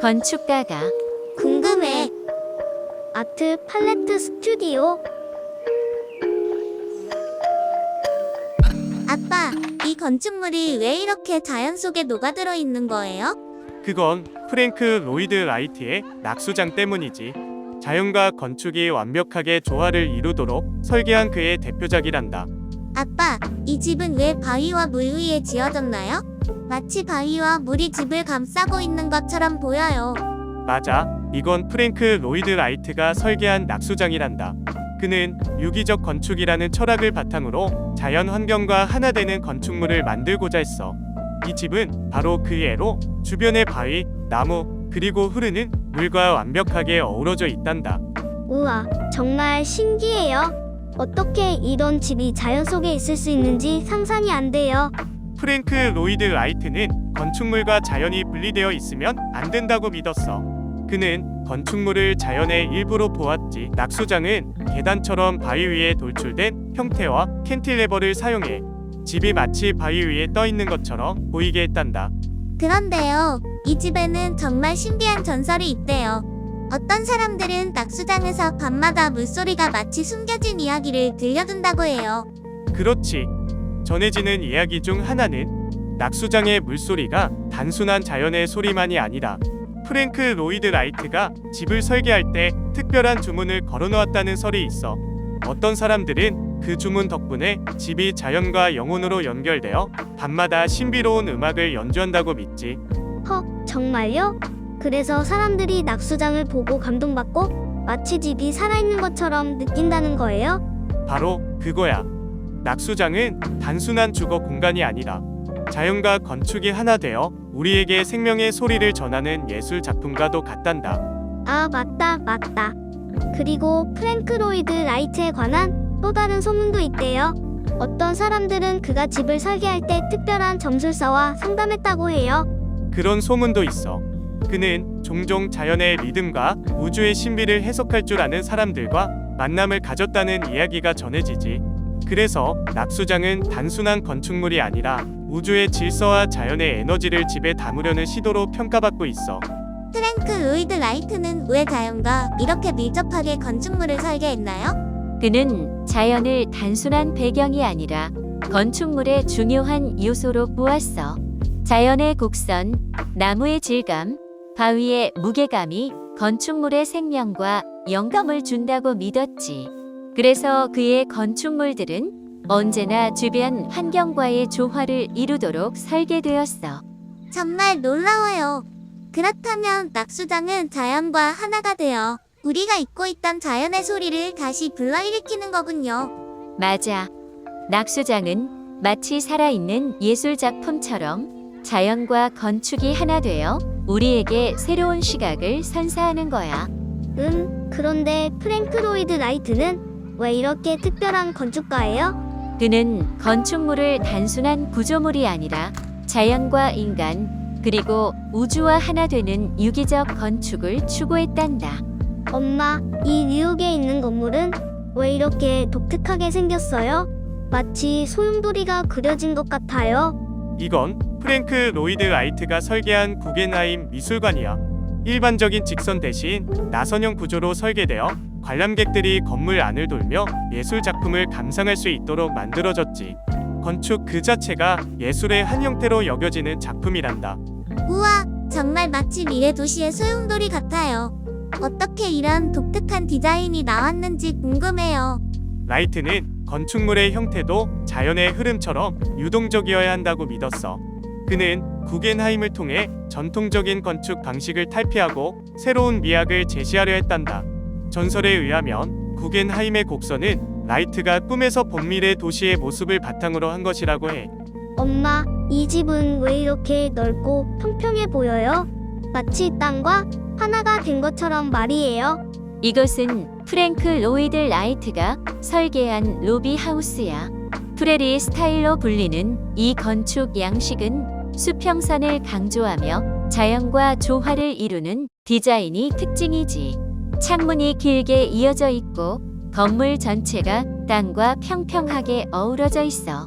건축가가 궁금해. 아트 팔레트 스튜디오. 아빠, 이 건축물이 왜 이렇게 자연 속에 녹아들어 있는 거예요? 그건 프랭크 로이드 라이트의 낙수장 때문이지. 자연과 건축이 완벽하게 조화를 이루도록 설계한 그의 대표작이란다. 아빠, 이 집은 왜 바위와 물 위에 지어졌나요? 마치 바위와 물이 집을 감싸고 있는 것처럼 보여요. 맞아. 이건 프랭크 로이드 라이트가 설계한 낙수장이란다. 그는 유기적 건축이라는 철학을 바탕으로 자연 환경과 하나 되는 건축물을 만들고자 했어. 이 집은 바로 그 예로 주변의 바위, 나무, 그리고 흐르는 물과 완벽하게 어우러져 있단다. 우와, 정말 신기해요. 어떻게 이런 집이 자연 속에 있을 수 있는지 상상이 안 돼요. 프랭크 로이드 라이트는 건축물과 자연이 분리되어 있으면 안 된다고 믿었어. 그는 건축물을 자연의 일부로 보았지. 낙수장은 계단처럼 바위 위에 돌출된 형태와 캔틸레버를 사용해 집이 마치 바위 위에 떠 있는 것처럼 보이게 했단다. 그런데요, 이 집에는 정말 신비한 전설이 있대요. 어떤 사람들은 낙수장에서 밤마다 물소리가 마치 숨겨진 이야기를 들려준다고 해요. 그렇지. 전해지는 이야기 중 하나는 낙수장의 물소리가 단순한 자연의 소리만이 아니라 프랭크 로이드 라이트가 집을 설계할 때 특별한 주문을 걸어놓았다는 설이 있어. 어떤 사람들은 그 주문 덕분에 집이 자연과 영혼으로 연결되어 밤마다 신비로운 음악을 연주한다고 믿지. 허, 정말요? 그래서 사람들이 낙수장을 보고 감동받고 마치 집이 살아있는 것처럼 느낀다는 거예요? 바로 그거야. 낙수장은 단순한 주거 공간이 아니라 자연과 건축이 하나 되어 우리에게 생명의 소리를 전하는 예술 작품과도 같단다. 아, 맞다, 맞다. 그리고 프랭크 로이드 라이트에 관한 또 다른 소문도 있대요. 어떤 사람들은 그가 집을 설계할 때 특별한 점술사와 상담했다고 해요. 그런 소문도 있어. 그는 종종 자연의 리듬과 우주의 신비를 해석할 줄 아는 사람들과 만남을 가졌다는 이야기가 전해지지. 그래서 낙수장은 단순한 건축물이 아니라 우주의 질서와 자연의 에너지를 집에 담으려는 시도로 평가받고 있어. 프랭크 로이드 라이트는 왜 자연과 이렇게 밀접하게 건축물을 설계했나요? 그는 자연을 단순한 배경이 아니라 건축물의 중요한 요소로 보았어. 자연의 곡선, 나무의 질감, 바위의 무게감이 건축물의 생명과 영감을 준다고 믿었지. 그래서 그의 건축물들은 언제나 주변 환경과의 조화를 이루도록 설계되었어. 정말 놀라워요. 그렇다면 낙수장은 자연과 하나가 되어 우리가 잊고 있던 자연의 소리를 다시 불러일으키는 거군요. 맞아. 낙수장은 마치 살아있는 예술 작품처럼 자연과 건축이 하나 되어 우리에게 새로운 시각을 선사하는 거야. 음, 그런데 프랭크 로이드 라이트는 왜 이렇게 특별한 건축가예요? 그는 건축물을 단순한 구조물이 아니라 자연과 인간 그리고 우주와 하나 되는 유기적 건축을 추구했단다. 엄마, 이 뉴욕에 있는 건물은 왜 이렇게 독특하게 생겼어요? 마치 소용돌이가 그려진 것 같아요. 이건 프랭크 로이드 라이트가 설계한 구겐하임 미술관이야. 일반적인 직선 대신 나선형 구조로 설계되어 관람객들이 건물 안을 돌며 예술 작품을 감상할 수 있도록 만들어졌지. 건축 그 자체가 예술의 한 형태로 여겨지는 작품이란다. 우와, 정말 마치 미래 도시의 소용돌이 같아요. 어떻게 이런 독특한 디자인이 나왔는지 궁금해요. 라이트는 건축물의 형태도 자연의 흐름처럼 유동적이어야 한다고 믿었어. 그는 구겐하임을 통해 전통적인 건축 방식을 탈피하고 새로운 미학을 제시하려 했단다. 전설에 의하면 구겐하임의 곡선은 라이트가 꿈에서 본 미래 도시의 모습을 바탕으로 한 것이라고 해. 엄마, 이 집은 왜 이렇게 넓고 평평해 보여요? 마치 땅과 하나가 된 것처럼 말이에요. 이것은 프랭크 로이드 라이트가 설계한 로비 하우스야. 프레리 스타일로 불리는 이 건축 양식은 수평선을 강조하며 자연과 조화를 이루는 디자인이 특징이지. 창문이 길게 이어져 있고 건물 전체가 땅과 평평하게 어우러져 있어.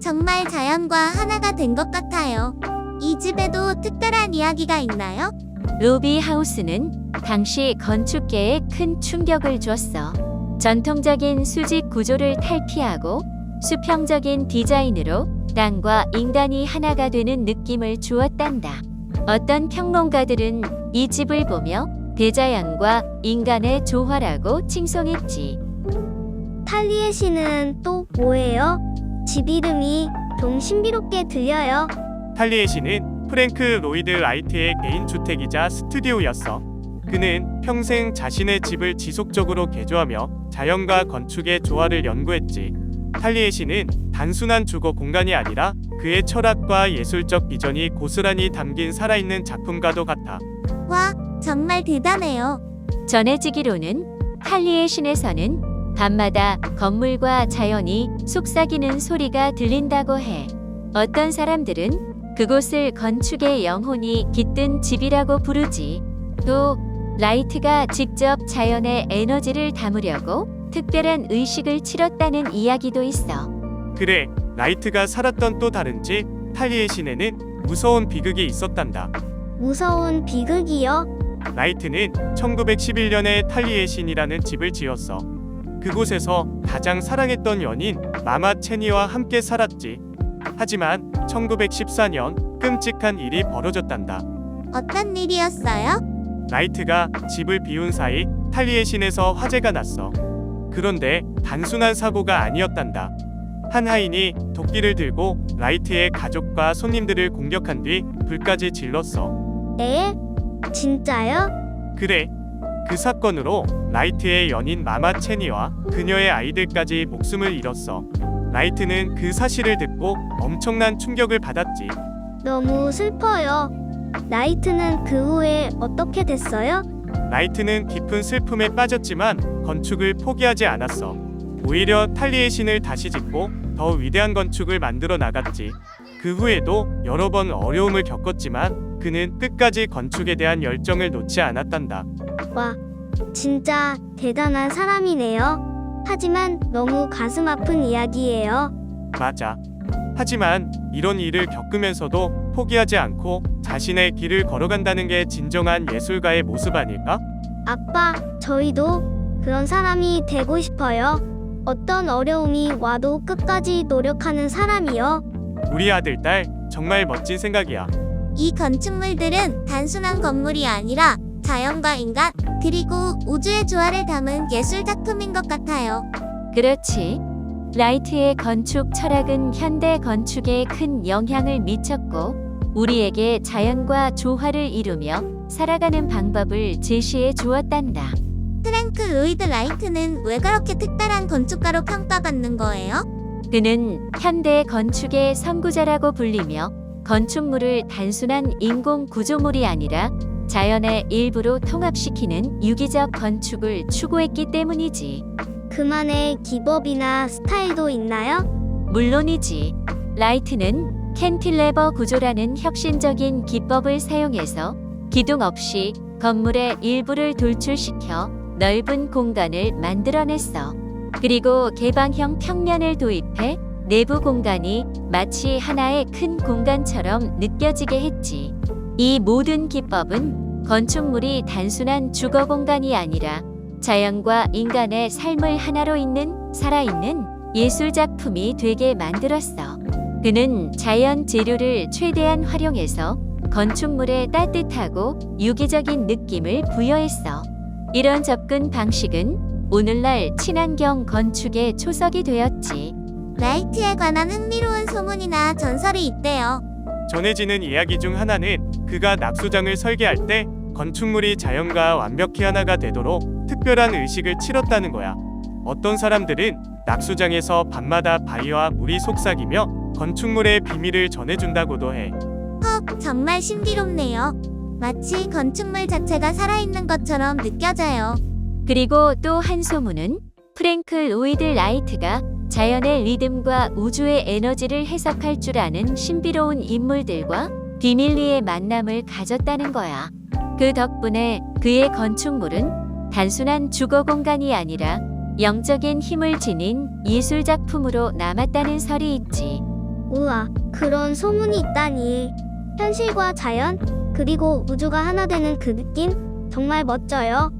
정말 자연과 하나가 된 것 같아요. 이 집에도 특별한 이야기가 있나요? 로비 하우스는 당시 건축계에 큰 충격을 줬어. 전통적인 수직 구조를 탈피하고 수평적인 디자인으로 땅과 인간이 하나가 되는 느낌을 주었단다. 어떤 평론가들은 이 집을 보며 대자연과 인간의 조화라고 칭송했지. 탈리의 시는 또 뭐예요? 집 이름이 좀 신비롭게 들려요. 탈리의 시는 프랭크 로이드 라이트의 개인 주택이자 스튜디오였어. 그는 평생 자신의 집을 지속적으로 개조하며 자연과 건축의 조화를 연구했지. 탈리의 시는 단순한 주거 공간이 아니라 그의 철학과 예술적 비전이 고스란히 담긴 살아있는 작품과도 같아. 와, 정말 대단해요. 전해지기로는 할리의 신에서는 밤마다 건물과 자연이 속삭이는 소리가 들린다고 해. 어떤 사람들은 그곳을 건축의 영혼이 깃든 집이라고 부르지. 또 라이트가 직접 자연의 에너지를 담으려고 특별한 의식을 치렀다는 이야기도 있어. 그래, 라이트가 살았던 또 다른 집 탈리의 시내는 무서운 비극이 있었단다. 무서운 비극이요. 라이트는 1911년에 탈리의 신이라는 집을 지었어. 그곳에서 가장 사랑했던 연인 마마 체니와 함께 살았지. 하지만 1914년 끔찍한 일이 벌어졌단다. 어떤 일이었어요? 라이트가 집을 비운 사이 탈리의 신에서 화재가 났어. 그런데 단순한 사고가 아니었단다. 한 하인이 도끼를 들고 라이트의 가족과 손님들을 공격한 뒤 불까지 질렀어. 에? 진짜요? 그래. 그 사건으로 라이트의 연인 마마 체니와 그녀의 아이들까지 목숨을 잃었어. 라이트는 그 사실을 듣고 엄청난 충격을 받았지. 너무 슬퍼요. 나이트는 그 후에 어떻게 됐어요? 라이트는 깊은 슬픔에 빠졌지만 건축을 포기하지 않았어. 오히려 탈리의 신을 다시 짓고 더 위대한 건축을 만들어 나갔지. 그 후에도 여러 번 어려움을 겪었지만 그는 끝까지 건축에 대한 열정을 놓지 않았단다. 와, 진짜 대단한 사람이네요. 하지만 너무 가슴 아픈 이야기예요. 맞아. 하지만 이런 일을 겪으면서도 포기하지 않고 자신의 길을 걸어간다는 게 진정한 예술가의 모습 아닐까? 아빠, 저희도 그런 사람이 되고 싶어요. 어떤 어려움이 와도 끝까지 노력하는 사람이요. 우리 아들 딸 정말 멋진 생각이야. 이 건축물들은 단순한 건물이 아니라 자연과 인간, 그리고 우주의 조화를 담은 예술 작품인 것 같아요. 그렇지. 라이트의 건축 철학은 현대 건축에 큰 영향을 미쳤고 우리에게 자연과 조화를 이루며 살아가는 방법을 제시해 주었단다. 프랭크 로이드 라이트는 왜 그렇게 특별한 건축가로 평가받는 거예요? 그는 현대 건축의 선구자라고 불리며 건축물을 단순한 인공 구조물이 아니라 자연의 일부로 통합시키는 유기적 건축을 추구했기 때문이지. 그만의 기법이나 스타일도 있나요? 물론이지. 라이트는 캔틸레버 구조라는 혁신적인 기법을 사용해서 기둥 없이 건물의 일부를 돌출시켜 넓은 공간을 만들어냈어. 그리고 개방형 평면을 도입해 내부 공간이 마치 하나의 큰 공간처럼 느껴지게 했지. 이 모든 기법은 건축물이 단순한 주거 공간이 아니라 자연과 인간의 삶을 하나로 잇는 살아있는 예술 작품이 되게 만들었어. 그는 자연 재료를 최대한 활용해서 건축물에 따뜻하고 유기적인 느낌을 부여했어. 이런 접근 방식은 오늘날 친환경 건축의 초석이 되었지. 라이트에 관한 흥미로운 소문이나 전설이 있대요. 전해지는 이야기 중 하나는 그가 낙수장을 설계할 때 건축물이 자연과 완벽히 하나가 되도록 특별한 의식을 치렀다는 거야. 어떤 사람들은 낙수장에서 밤마다 바위와 물이 속삭이며 건축물의 비밀을 전해준다고도 해. 헉, 정말 신비롭네요. 마치 건축물 자체가 살아있는 것처럼 느껴져요. 그리고 또 한 소문은 프랭크 로이드 라이트가 자연의 리듬과 우주의 에너지를 해석할 줄 아는 신비로운 인물들과 비밀리의 만남을 가졌다는 거야. 그 덕분에 그의 건축물은 단순한 주거 공간이 아니라 영적인 힘을 지닌 예술 작품으로 남았다는 설이 있지. 우와, 그런 소문이 있다니. 현실과 자연, 그리고 우주가 하나 되는 그 느낌? 정말 멋져요.